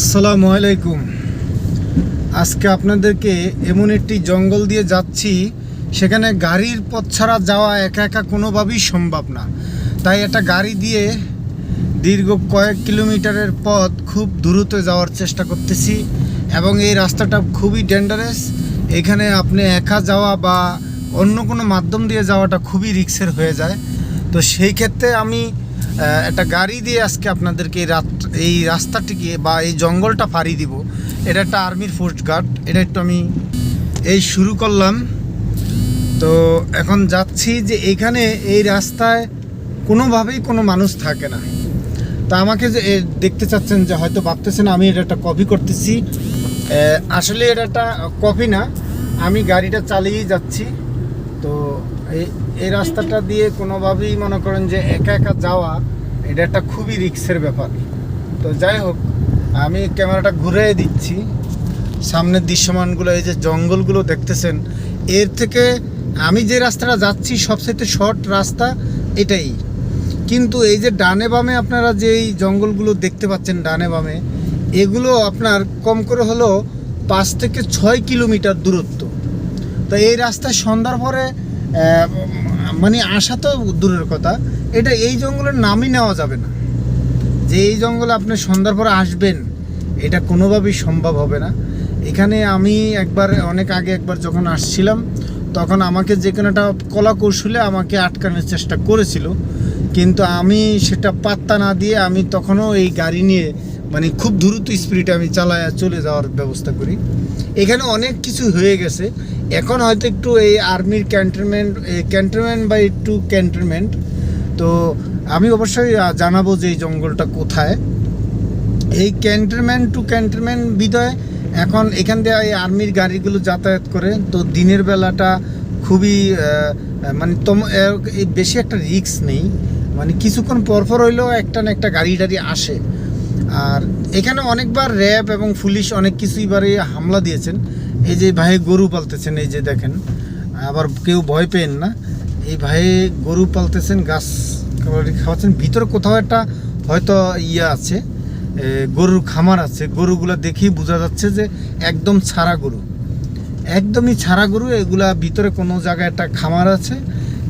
আসসালামু আলাইকুম। আজকে আপনাদেরকে এমন একটি জঙ্গল দিয়ে যাচ্ছি, সেখানে গাড়ির পথ ছাড়া যাওয়া একা একা কোনোভাবেই সম্ভব না। তাই একটা গাড়ি দিয়ে দীর্ঘ কয়েক কিলোমিটারের পথ খুব দ্রুত যাওয়ার চেষ্টা করতেছি এবং এই রাস্তাটা খুবই ডেঞ্জারাস এখানে আপনি একা যাওয়া বা অন্য কোনো মাধ্যম দিয়ে যাওয়াটা খুবই রিক্সের হয়ে যায়। তো সেই ক্ষেত্রে আমি একটা গাড়ি দিয়ে আজকে আপনাদেরকে এই রাত, এই রাস্তাটিকে বা এই জঙ্গলটা ফাড়ি দিব। এটা একটা আর্মির পোস্ট গার্ড। এটা একটু আমি এই শুরু করলাম। তো এখন যাচ্ছি যে এখানে এই রাস্তায় কোনোভাবেই কোনো মানুষ থাকে না। তা আমাকে যে দেখতে চাচ্ছেন যে হয়তো ভাবতেছেন আমি এটা একটা কপি করতেছি। আসলে এটা একটা কপি না। আমি গাড়িটা চালিয়েই যাচ্ছি। তো এই রাস্তাটা দিয়ে কোনোভাবেই মনে করেন যে একা একা যাওয়া এটা একটা খুবই রিক্সের ব্যাপার। তো যাই হোক, আমি ক্যামেরাটা ঘুরে দিচ্ছি। সামনের দৃশ্যমানগুলো, এই যে জঙ্গলগুলো দেখতেছেন, এর থেকে আমি যে রাস্তাটা যাচ্ছি সবচেয়ে শর্ট রাস্তা এটাই। কিন্তু এই যে ডানে বামে আপনারা যে এই জঙ্গলগুলো দেখতে পাচ্ছেন ডানে বামে, এগুলো আপনার কম করে হলো পাঁচ থেকে ছয় কিলোমিটার দূরত্ব। তো এই রাস্তায় সন্ধ্যার পরে মানে আসা তো দূরের কথা এটা এই জঙ্গলের নামই নেওয়া যাবে না। যে এই জঙ্গলে আপনি সন্ধ্যার পরে আসবেন, এটা কোনোভাবেই সম্ভব হবে না। এখানে আমি একবার, অনেক আগে একবার যখন আসছিলাম, তখন আমাকে যে কোনো একটা কলা কৌশলে আমাকে আটকানোর চেষ্টা করেছিল। কিন্তু আমি সেটা পাত্তা না দিয়ে আমি তখনও এই গাড়ি নিয়ে মানে খুব দ্রুত স্পিডে আমি চালায় চলে যাওয়ার ব্যবস্থা করি। এখানে অনেক কিছু হয়ে গেছে। এখন হয়তো একটু এই আর্মির ক্যান্টনমেন্ট ক্যান্টনমেন্ট বা একটু ক্যান্টনমেন্ট তো আমি অবশ্যই জানাব যে এই জঙ্গলটা কোথায়। এই ক্যান্টনমেন্ট টু ক্যান্টনমেন্ট বিদয়, এখন এখান দিয়ে এই আর্মির গাড়িগুলো যাতায়াত করে, তো দিনের বেলাটা খুবই মানে তম বেশি একটা রিস্ক নেই। মানে কিছুক্ষণ পরপর হইলেও একটা না একটা গাড়ি টাড়ি আসে। আর এখানে অনেকবার র্যাব এবং পুলিশ অনেক কিছুই বারে হামলা দিয়েছেন। এই যে ভাই গরু পালতেছেন, এই যে দেখেন, আবার কেউ ভয় পেন না। এই ভাই গরু পালতেছেন, গাছ খাওয়াচ্ছেন। ভিতরে কোথাও একটা হয়তো ইয়ে আছে গরুর খামার আছে। গরুগুলো দেখেই বোঝা যাচ্ছে যে একদম ছাড়া গরু। একদমই ছাড়া গরু, এগুলা ভিতরে কোনো জায়গায় একটা খামার আছে,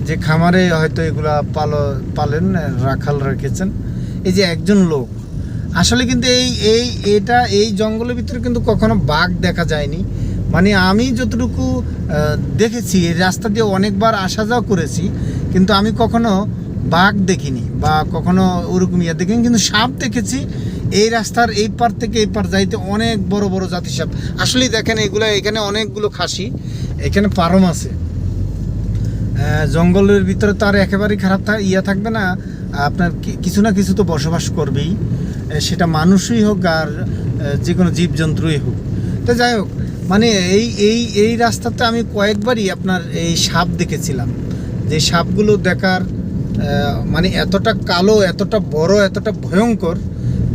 যে খামারে হয়তো এগুলা পাল, পালেন রাখাল রেখেছেন। এই যে একজন লোক। আসলে কিন্তু এই এই, এটা এই জঙ্গলের ভিতরে কিন্তু কখনো বাঘ দেখা যায়নি। মানে আমি যতটুকু দেখেছি, এই রাস্তা দিয়ে অনেকবার আসা যাওয়া করেছি, কিন্তু আমি কখনো বাঘ দেখিনি বা কখনো ওরকম ইয়ে দেখিনি, কিন্তু সাপ দেখেছি, এই রাস্তার এই পার থেকে এই পার যাইতে অনেক বড় বড় জাতি সাপ। আসলে দেখেন, এগুলো এখানে অনেকগুলো খাসি, এখানে পারম আছে। জঙ্গলের ভিতরে তো আর একেবারেই খারাপ থা ইয়া থাকবে না, আপনার কিছু না কিছু তো বসবাস করবেই। সেটা মানুষই হোক আর যে কোনো জীবজন্তুই হোক। তো যাই হোক মানে এই এই এই রাস্তাতে আমি কয়েকবারই আপনার এই সাপ দেখেছিলাম। যে সাপগুলো দেখার মানে এতটা কালো, এতটা বড়, এতটা ভয়ঙ্কর,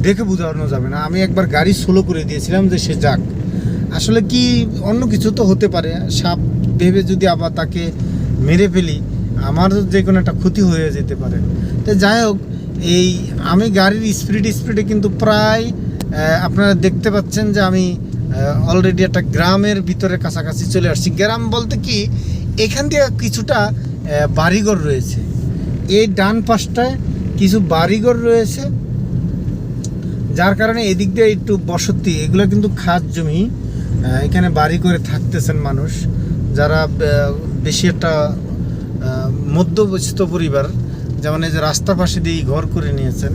দেখে বোঝানো যাবে না। আমি একবার গাড়ি স্লো করে দিয়েছিলাম যে সে যাক। আসলে কি, অন্য কিছু তো হতে পারে। সাপ ভেবে যদি আবার তাকে মেরে ফেলি, আমার যে কোনো একটা ক্ষতি হয়ে যেতে পারে। তো যাই হোক, এই আমি গাড়ির স্পিড স্পিডে কিন্তু প্রায় আপনারা দেখতে পাচ্ছেন যে আমি অলরেডি একটা গ্রামের ভিতরে কাছাকাছি চলে আসছি। গ্রাম বলতে কি, এখান দিয়ে কিছুটা বাড়িঘর রয়েছে। এই ডান পাশটায় কিছু বাড়িঘর রয়েছে। যার কারণে এদিক দিয়ে একটু বসতি, এগুলো কিন্তু খাস জমি। এখানে বাড়ি করে থাকতেছেন মানুষ, যারা বেশি একটা মধ্যবস্থ পরিবার, যেমন এই যে রাস্তার পাশে দিয়ে ঘর করে নিয়েছেন।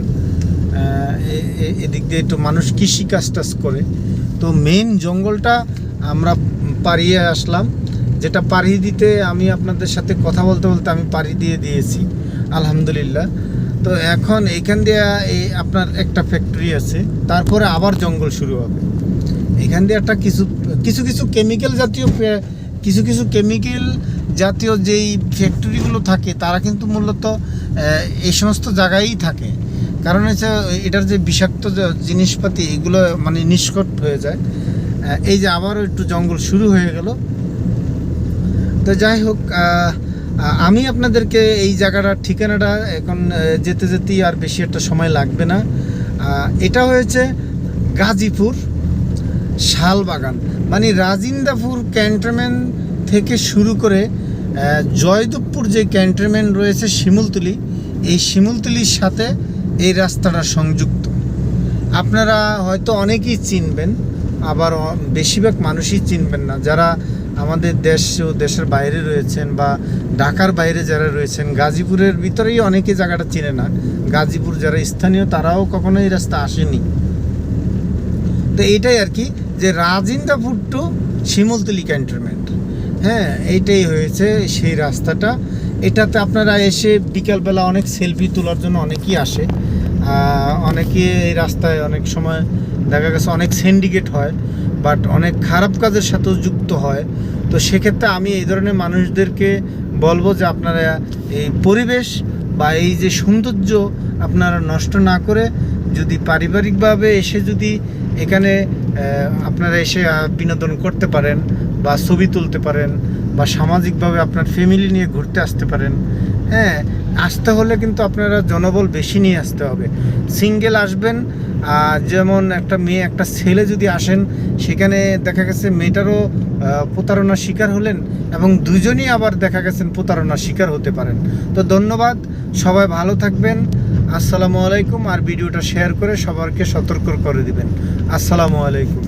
এদিক দিয়ে একটু মানুষ কৃষি কাজ টাজ করে। তো মেইন জঙ্গলটা আমরা পাড়িয়ে আসলাম, যেটা পাড়ি দিতে আমি আপনাদের সাথে কথা বলতে বলতে আমি পাড়ি দিয়ে দিয়েছি, আলহামদুলিল্লাহ। তো এখন এখান দিয়ে এই আপনার একটা ফ্যাক্টরি আছে, তারপরে আবার জঙ্গল শুরু হবে। এখান দিয়ে একটা কিছু কিছু কিছু কেমিক্যাল জাতীয়, কিছু কিছু কেমিক্যাল জাতীয় যেই ফ্যাক্টরিগুলো থাকে, তারা কিন্তু মূলত এই সমস্ত জায়গায়ই থাকে। কারণ হচ্ছে এটার যে বিষাক্ত জিনিসপাতি, এগুলো মানে নিষ্কট হয়ে যায়। এই যে আবারও একটু জঙ্গল শুরু হয়ে গেল। তো যাই হোক আমি আপনাদেরকে এই জায়গাটার ঠিকানাটা এখন যেতে যেতেই আর বেশি একটা সময় লাগবে না। এটা হয়েছে গাজীপুর শালবাগান। মানে রাজিন্দাপুর ক্যান্টনমেন্ট থেকে শুরু করে জয়দেবপুর যে ক্যান্টনমেন্ট রয়েছে শিমুলতলি, এই শিমুলতলির সাথে এই রাস্তাটা সংযুক্ত। আপনারা হয়তো অনেকেই চিনবেন, আবার বেশিরভাগ মানুষই চিনবেন না। যারা আমাদের দেশ ও দেশের বাইরে রয়েছেন বা ঢাকার বাইরে যারা রয়েছেন, গাজীপুরের ভিতরেই অনেকে জায়গাটা চিনে না। গাজীপুর যারা স্থানীয়, তারাও কখনো এই রাস্তা আসেনি। তো এইটাই আর কি, যে রাজিন্দাপুর টু শিমুলতলি ক্যান্টনমেন্ট। হ্যাঁ এইটাই হয়েছে সেই রাস্তাটা। এটাতে আপনারা এসে বিকালবেলা অনেক সেলফি তোলার জন্য অনেকেই আসে। অনেকে এই রাস্তায় অনেক সময় দেখা গেছে অনেক সিন্ডিকেট হয় বাট অনেক খারাপ কাজের সাথেও যুক্ত হয়। তো সেক্ষেত্রে আমি এই ধরনের মানুষদেরকে বলব যে আপনারা এই পরিবেশ বা এই যে সৌন্দর্য আপনারা নষ্ট না করে যদি পারিবারিকভাবে এসে যদি এখানে আপনারা এসে বিনোদন করতে পারেন বা ছবি তুলতে পারেন বা সামাজিকভাবে আপনার ফ্যামিলি নিয়ে ঘুরতে আসতে পারেন। হ্যাঁ আসতে হলে কিন্তু আপনারা জনবল বেশি নিয়ে আসতে হবে। সিঙ্গেল আসবেন যেমন একটা মেয়ে, একটা ছেলে যদি আসেন, সেখানে দেখা গেছে মেয়েটারও প্রতারণার শিকার হলেন এবং দুজনই আবার দেখা গেছেন প্রতারণার শিকার হতে পারেন। তো ধন্যবাদ, সবাই ভালো থাকবেন। আসসালামু আলাইকুম, আর ভিডিওটা শেয়ার করে সবারকে সতর্ক করে দিবেন। আসসালামু আলাইকুম।